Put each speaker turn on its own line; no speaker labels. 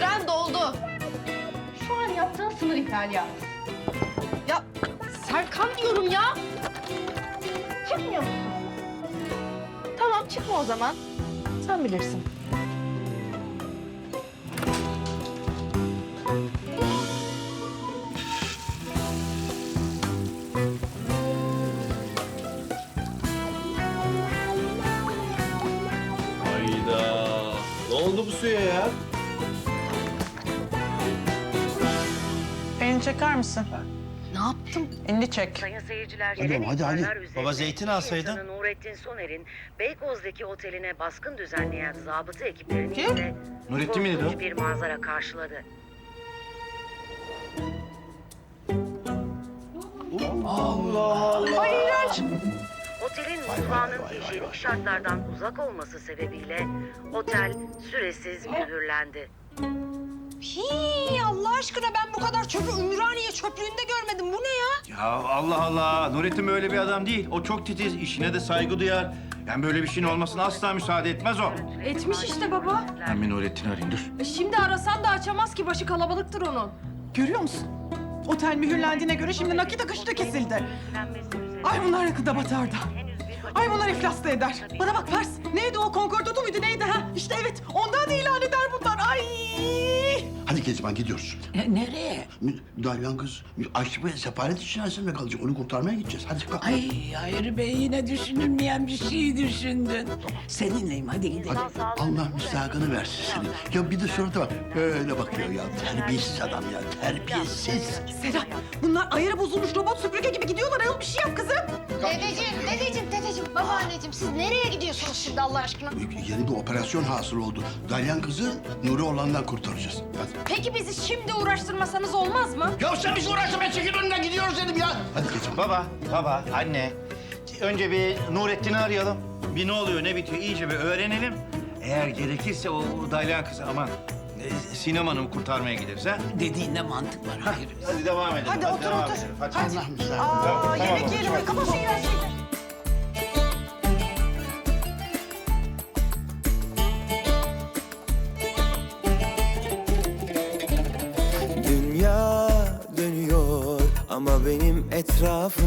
süren doldu.
Şu an yaptığın sınır ihlali ya.
Ya Serkan diyorum ya.
Çıkmıyor musun?
Tamam çıkma o zaman. Sen bilirsin.
Hayda. Ne oldu bu suya ya?
Elini çeker misin?
Ne yaptım?
Elini çek.
Sayın seyirciler,
Hadi ama, hadi, hadi.
Baba zeytin alsaydın.
Nurettin Soner'in Beykoz'daki oteline baskın düzenleyen zabıta ekiplerini
Kim?
ise
Nurettin miydi
korkunç
o?
bir manzara karşıladı. Otelin mutfağının hijyenik şartlardan uzak olması sebebiyle otel süresiz mühürlendi.
Hii, Allah aşkına ben bu kadar çöpü Ümraniye çöplüğünde görmedim. Bu ne ya?
Ya Allah Allah. Nurettin öyle bir adam değil. O çok titiz, işine de saygı duyar. Yani böyle bir şeyin olmasına asla müsaade etmez o.
Etmiş işte baba.
Ben bir Nurettin'i arayayım dur.
E şimdi arasan da açamaz ki. Başı kalabalıktır onun.
Görüyor musun? Otel mühürlendiğine göre şimdi nakit akışı da kesildi. Ay bunlar yakında batardı. Ay bunlar iflas da eder. Bana bak Pers. Neydi o konkordato muydu neydi ha? İşte evet ondan ilan. Ay.
Hadi Kezban gidiyoruz.
nereye?
Dalyan kız aşk ve sefalet içerisinde kalacak. Onu kurtarmaya gideceğiz. Hadi kalk.
Ay Hayri Bey yine düşünülmeyen bir şey düşündün. Seninleyim hadi gidelim.
Hadi Allah müstahakını versin seni. Ya bir de surata bak. Böyle bakıyor ya. Terbiyesiz adam ya. Terbiyesiz.
Sedat bunlar ayarı bozulmuş robot süpürge gibi gidiyorlar. Ayol bir şey yap kızım.
Dedeciğim, Babaanneciğim siz nereye gidiyorsunuz şimdi Allah aşkına?
Yeni bir operasyon hasıl oldu. Dalyan kızı Nuri olandan kurtaracağız. Hadi.
Peki bizi şimdi uğraştırmasanız olmaz mı?
Ya sen bizi uğraşma ben çekil önünden gidiyoruz dedim ya. Hadi Kezban.
Baba, baba, anne. Önce bir Nurettin'i arayalım. Bir ne oluyor, ne bitiyor iyice bir öğrenelim. Eğer gerekirse o Dalyan kızı aman e, Sinem Hanım'ı kurtarmaya gideriz ha.
Dediğinde mantık var.
Hadi devam edelim.
Hadi otur,
devam
otur.
edelim. Hadi.
Allah müstahakını.
Aa
Tamam,
yemek yiyelim. Kapat şu
ama benim etrafım